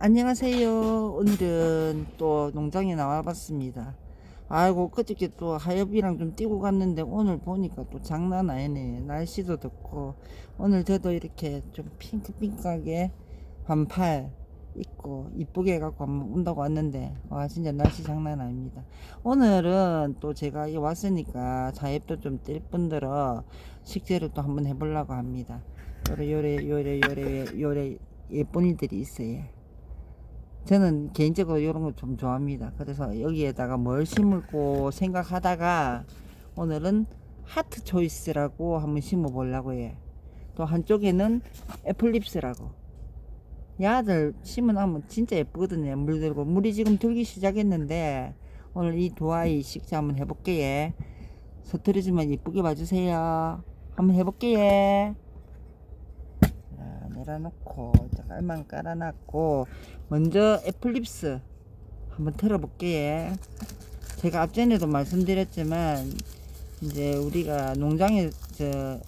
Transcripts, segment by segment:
안녕하세요. 오늘은 또 농장에 나와봤습니다. 아이고 그저께 또 하엽이랑 좀 뛰고 갔는데 오늘 보니까 또 장난 아니네. 날씨도 덥고 오늘 저도 이렇게 좀 핑크핑크하게 반팔 입고 이쁘게 해갖고 운다고 왔는데 와 진짜 날씨 장난 아닙니다. 오늘은 또 제가 이 왔으니까 자엽도 좀 뛸 분들어 식재를 또 한번 해보려고 합니다. 요래 요래 요래 요래 요래 예쁜 이들이 있어요. 저는 개인적으로 이런 거 좀 좋아합니다. 그래서 여기에다가 뭘 심을고 생각하다가 오늘은 하트 초이스라고 한번 심어 보려고 해요. 또 한쪽에는 애플립스라고. 야들 심어놓으면 진짜 예쁘거든요. 물 들고. 물이 지금 들기 시작했는데 오늘 이 두 아이 식재 한번 해볼게요. 서투르지만 예쁘게 봐주세요. 한번 해볼게 이제 깔만 깔아놨고 먼저 애플립스 한번 틀어볼게요. 제가 앞전에도 말씀드렸지만 이제 우리가 농장에 저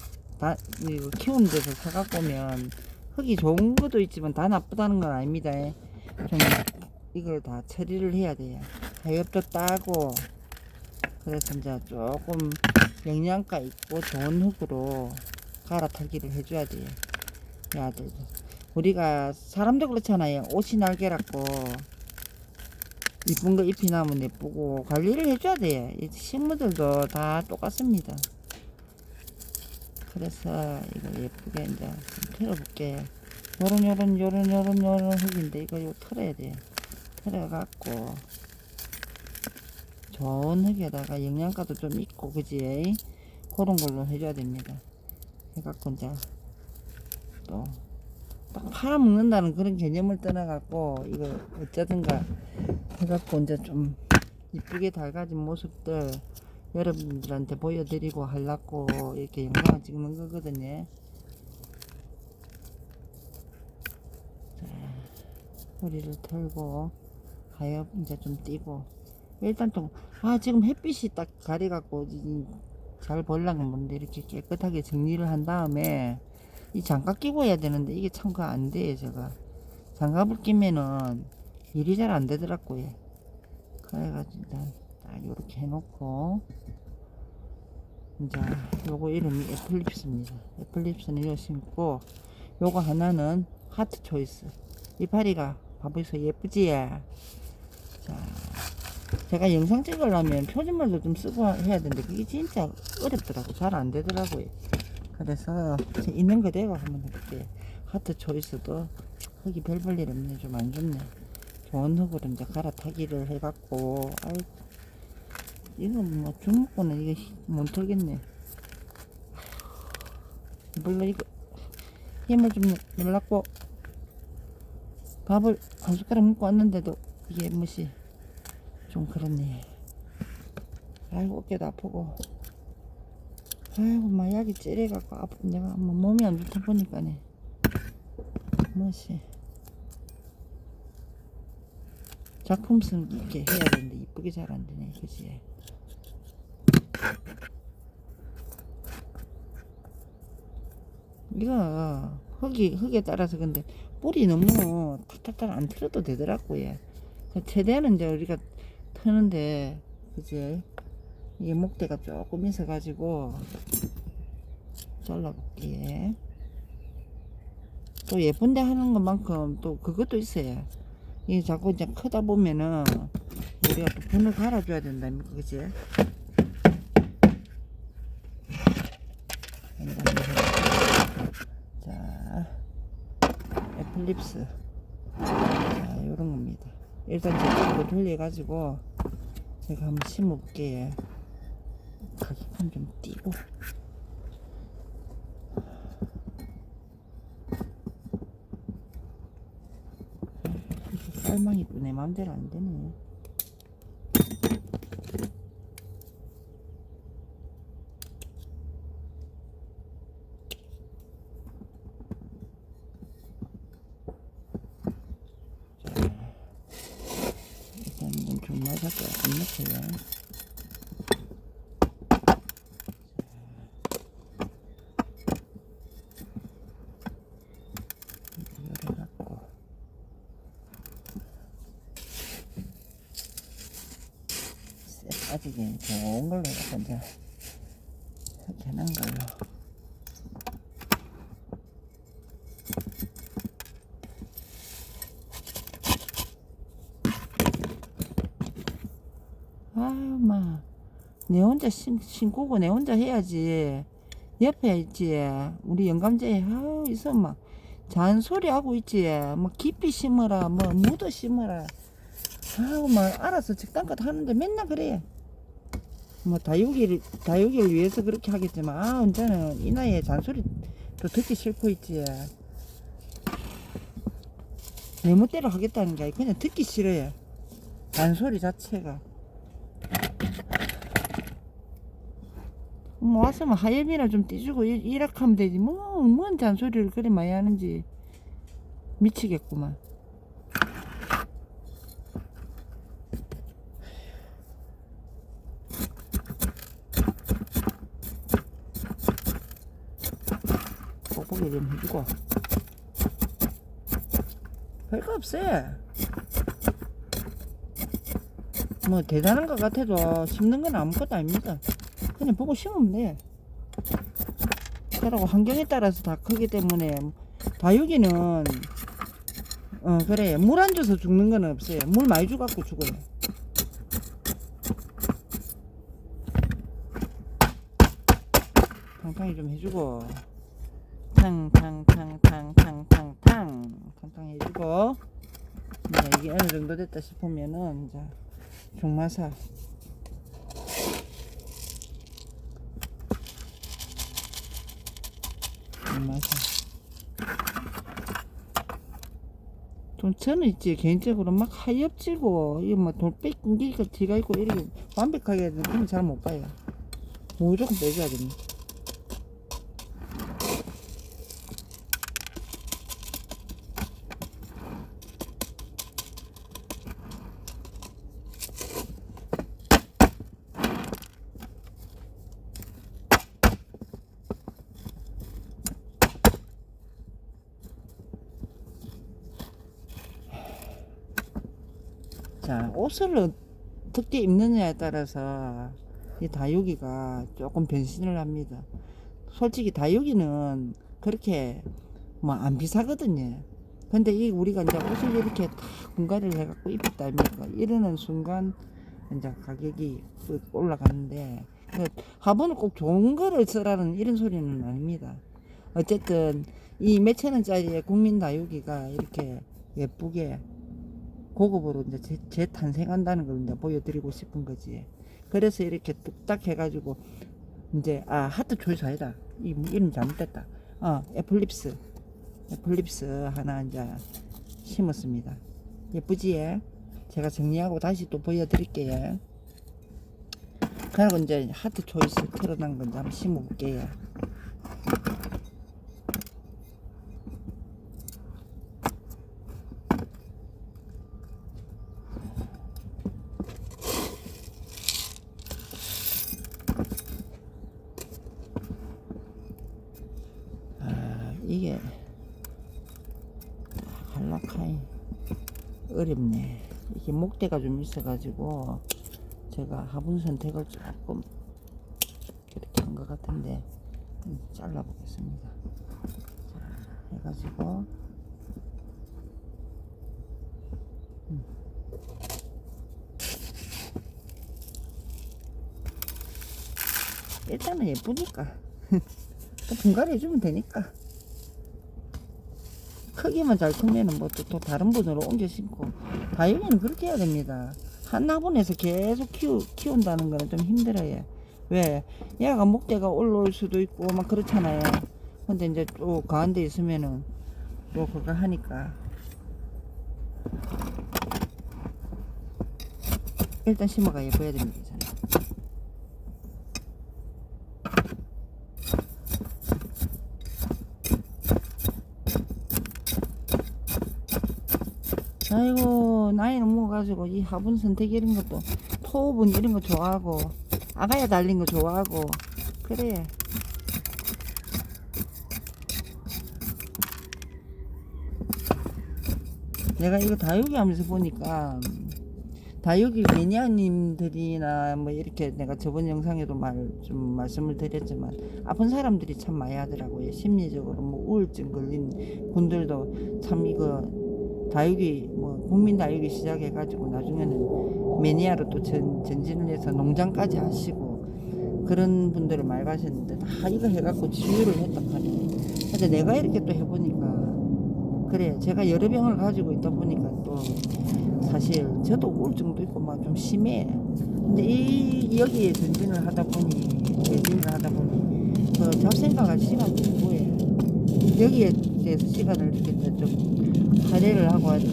키우는 데서 사갖고 오면 흙이 좋은 것도 있지만 다 나쁘다는 건 아닙니다. 좀 이걸 다 처리를 해야 돼요. 하엽도 따고 그래서 이제 조금 영양가 있고 좋은 흙으로 갈아타기를 해줘야 돼요. 야들도. 우리가 사람도 그렇잖아요. 옷이 날개라고 이쁜 거 잎이 나면 예쁘고 관리를 해줘야 돼요. 이 식물들도 다 똑같습니다. 그래서 이거 예쁘게 이제 좀 틀어볼게요. 요런 요런 요런 요런 요런 흙인데 이거 요 틀어야 돼요. 틀어갖고 좋은 흙에다가 영양가도 좀 있고 그지? 그런 걸로 해줘야 됩니다. 해갖고 이제 또딱 팔아먹는다는 그런 개념을 떠나갖고 이거 어쩌든가 해갖고 이제 좀 이쁘게 달가진 모습들 여러분들한테 보여드리고 하려고 이렇게 영상을 찍는 거거든요. 자, 허리를 털고 하엽 이제 좀 띄고 일단 좀 아 지금 햇빛이 딱 가려갖고 이- 잘 보려면 뭔데 이렇게 깨끗하게 정리를 한 다음에 이 장갑 끼고 해야 되는데 이게 참그안 돼요 제가. 장갑을 끼면은 일이 잘 안 되더라고요. 그래가지고 딱 요렇게 해놓고 이제 요거 이름이 애플립스입니다. 애플립스는 이거 심고 요거 하나는 하트 초이스. 이파리가 봐보세요 예쁘지? 자 제가 영상 찍으려면 표준말도 좀 쓰고 해야 되는데 그게 진짜 어렵더라고. 잘 안 되더라고요 그래서 제 있는 그대로 한번 해볼게요. 하트 초이스도 흙이 별 볼일 없네. 좀 안 좋네. 좋은 흙으로 이제 갈아타기를 해갖고, 아이, 이거 뭐 주먹고는 이게 히- 못 털겠네. 물론 이거 힘을 좀 눌렀고, 밥을 한 숟가락 먹고 왔는데도 이게 무시 좀 그렇네. 아이고, 어깨도 아프고. 아이고 마약이 찌려갖고 아프 내가 뭐 몸이 안 좋다 보니까네. 뭐시 작품성 있게 해야 되는데 이쁘게 잘 안 되네 그지? 이거 흙이 흙에 따라서 근데 뿌리 너무 탁탁탁 안 틀어도 되더라고 요 최대한은 이제 우리가 트는데 그지? 이게 목대가 조금 있어 가지고 잘라볼게. 또 예쁜데 하는 것만큼 또 그것도 있어요. 이게 자꾸 이제 크다 보면은 우리가 또 분을 갈아줘야 된다니까 그지 자 애플립스. 자 요런 겁니다. 일단 저쪽으로 돌려가지고 제가 한번 심어볼게요. 가격은 좀 띄고 쌀망이 또내 맘대로 안 되네 자, 일단 이건 좀 맞아서 안 넣고요 요래 갖고 아직은 좋은 걸로 해서 이제 하는 걸로. 아유, 마. 내 혼자 신, 신고고 내 혼자 해야지. 옆에 있지. 우리 영감제, 아유, 있어, 막. 잔소리 하고 있지. 뭐, 깊이 심어라, 뭐, 묻어 심어라. 아유, 막, 알아서 적당껏 하는데 맨날 그래. 뭐, 다육이를, 다육이를 위해서 그렇게 하겠지만, 아, 언제는 이 나이에 잔소리 또 듣기 싫고 있지. 내 멋대로 하겠다는 게 아니고 그냥 듣기 싫어요. 잔소리 자체가. 뭐 왔으면 하염이나 좀 띄주고 일- 일학하면 되지 뭐뭔 잔소리를 그리 많이 하는지 미치겠구만 뽁뽁이 좀 해주고 별거 없어요 뭐 대단한 것 같아도 심는 건 아무것도 아닙니다 그냥 보고 심으면 돼. 그러고 환경에 따라서 다 크기 때문에 다육이는 어 그래 물 안 줘서 죽는 건 없어요. 물 많이 줘갖고 죽어요. 탕탕이 좀 해주고 탕탕탕탕탕탕탕 탕탕 해주고 이제 이게 어느 정도 됐다 싶으면은 이제 종마사 맞아. 좀 저는 있지 개인적으로 막 하엽지고 이거 뭐 돌빼 꿍기가 뒤가 있고 이렇게 완벽하게 그런 잘못 봐요. 무조건 빼줘야 됩니다. 자, 옷을 어떻게 입느냐에 따라서 이 다육이가 조금 변신을 합니다. 솔직히 다육이는 그렇게 뭐 안 비싸거든요. 근데 이 우리가 이제 옷을 이렇게 다 분갈이를 해갖고 입었다 아닙니까? 이러는 순간 이제 가격이 ปึ๊ 올라가는데 그 화분을 꼭 좋은 거를 쓰라는 이런 소리는 아닙니다. 어쨌든 이 몇 천 원짜리의 국민 다육이가 이렇게 예쁘게 고급으로 이제 재, 재탄생한다는 걸 이제 보여드리고 싶은 거지. 그래서 이렇게 뚝딱 해가지고 이제 아 하트 아니다. 이 이름 잘못됐다. 어 애플립스 애플립스 하나 이제 심었습니다. 예쁘지? 예? 제가 정리하고 다시 또 보여드릴게요. 그리고 이제 하트 초이스 틀어난 건 이제 한번 심어볼게요. 아, 이게 한락하이 어렵네. 이게 목대가 좀 있어가지고 제가 화분 선택을 조금 이렇게 한 것 같은데 좀 잘라 보겠습니다. 자, 해가지고 음. 일단은 예쁘니까 또 분갈이 해주면 되니까 크기만 잘 크면은 뭐 또 다른 분으로 옮겨 심고. 다육이는 그렇게 해야 됩니다. 한 화분에서 계속 키우, 키운다는 거는 좀 힘들어요. 왜? 얘가 목대가 올라올 수도 있고 막 그렇잖아요. 근데 이제 또 가운데 있으면은 또 그거 하니까. 일단 심어가 예뻐야 됩니다 저는. 아이고 나이는 먹어가지고 이 화분 선택 이런 것도 토분 이런 거 좋아하고 아가야 달린 거 좋아하고 그래 내가 이거 다육이 하면서 보니까 다육이 매니아님들이나 뭐 이렇게 내가 저번 영상에도 말 좀 말씀을 드렸지만 아픈 사람들이 참 많이 하더라고요. 심리적으로 뭐 우울증 걸린 분들도 참 이거 다육이 뭐 국민 다육이 시작해 가지고 나중에는 매니아로 또 전, 전진을 해서 농장까지 하시고 그런 분들을 많이 가셨는데 다 이거 해갖고 치유를 했단 말이에요. 근데 내가 이렇게 또 해보니까 그래 제가 여러 병을 가지고 있다 보니까 또 사실 저도 우울증도 있고 막 좀 심해. 근데 이 여기에 전진을 하다 보니 전진을 하다 보니 그 잡생각할 시간도 있고요. 여기에 대해서 시간을 이렇게 좀 할애를 하고 하니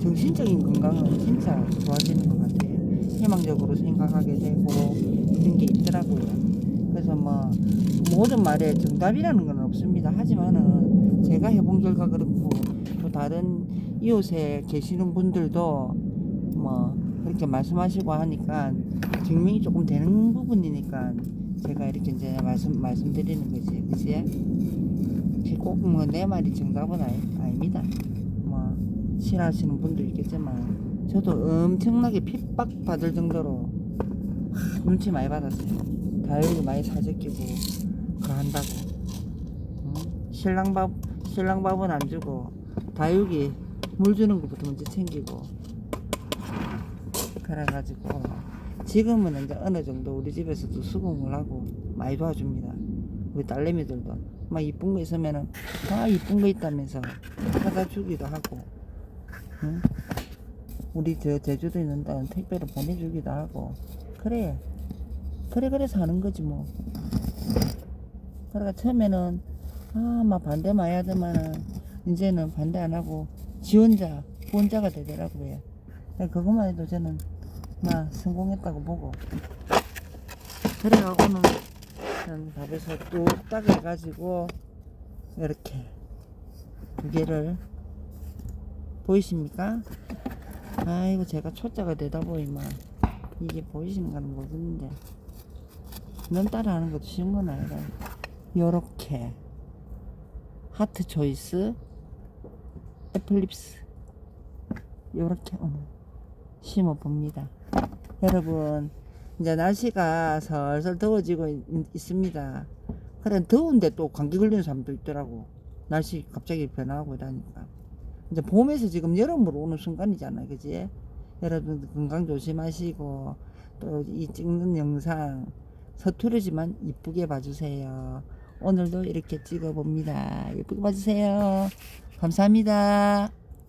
정신적인 건강은 진짜 좋아지는 것 같아요. 희망적으로 생각하게 되고 그런 게 있더라고요. 그래서 뭐 모든 말에 정답이라는 건 없습니다. 하지만은 제가 해본 결과 그렇고 또 다른 이웃에 계시는 분들도 뭐 그렇게 말씀하시고 하니까 증명이 조금 되는 부분이니까 제가 이렇게 이제 말씀 말씀드리는 거지, 그지? 꼭 뭐 내 말이 정답은 아니, 아닙니다. 뭐 싫어하시는 분도 있겠지만 저도 엄청나게 핍박받을 정도로 하, 눈치 많이 받았어요. 다육이 많이 사재끼고 그거 한다고. 응? 신랑 밥 신랑 밥은 안 주고 다육이 물 주는 것부터 먼저 챙기고 그래가지고 지금은 이제 어느 정도 우리 집에서도 수긍을 하고 많이 도와줍니다. 우리 딸내미들도 막 이쁜 거 있으면은 다 이쁜 거 있다면서 사다 주기도 하고, 응? 우리 저 제주도 있는 데는 택배로 보내주기도 하고, 그래, 그래 그래 사는 거지 뭐. 그러니까 처음에는 아막 반대 많이 하더만은 이제는 반대 안 하고 지원자, 후원자가 되더라고요. 그러니까 그것만 해도 저는 막 성공했다고 보고. 오 늘전 밥에서 뚝딱 해가지고 이렇게 두 개를 보이십니까? 아이고 제가 초짜가 되다 보이면 이게 보이시는가는 모르겠는데 넌 따라하는 것도 쉬운 건 아니라 요렇게 하트 초이스 애플립스 요렇게 오늘 심어 봅니다 여러분 이제 날씨가 슬슬 더워지고 있, 있습니다. 그래 더운데 또 감기 걸리는 사람도 있더라고. 날씨 갑자기 변화하고 이러니까. 이제 봄에서 지금 여름으로 오는 순간이잖아요. 그지? 여러분 건강 조심하시고 또 이 찍는 영상 서투르지만 이쁘게 봐주세요. 오늘도 이렇게 찍어 봅니다. 예쁘게 봐주세요. 감사합니다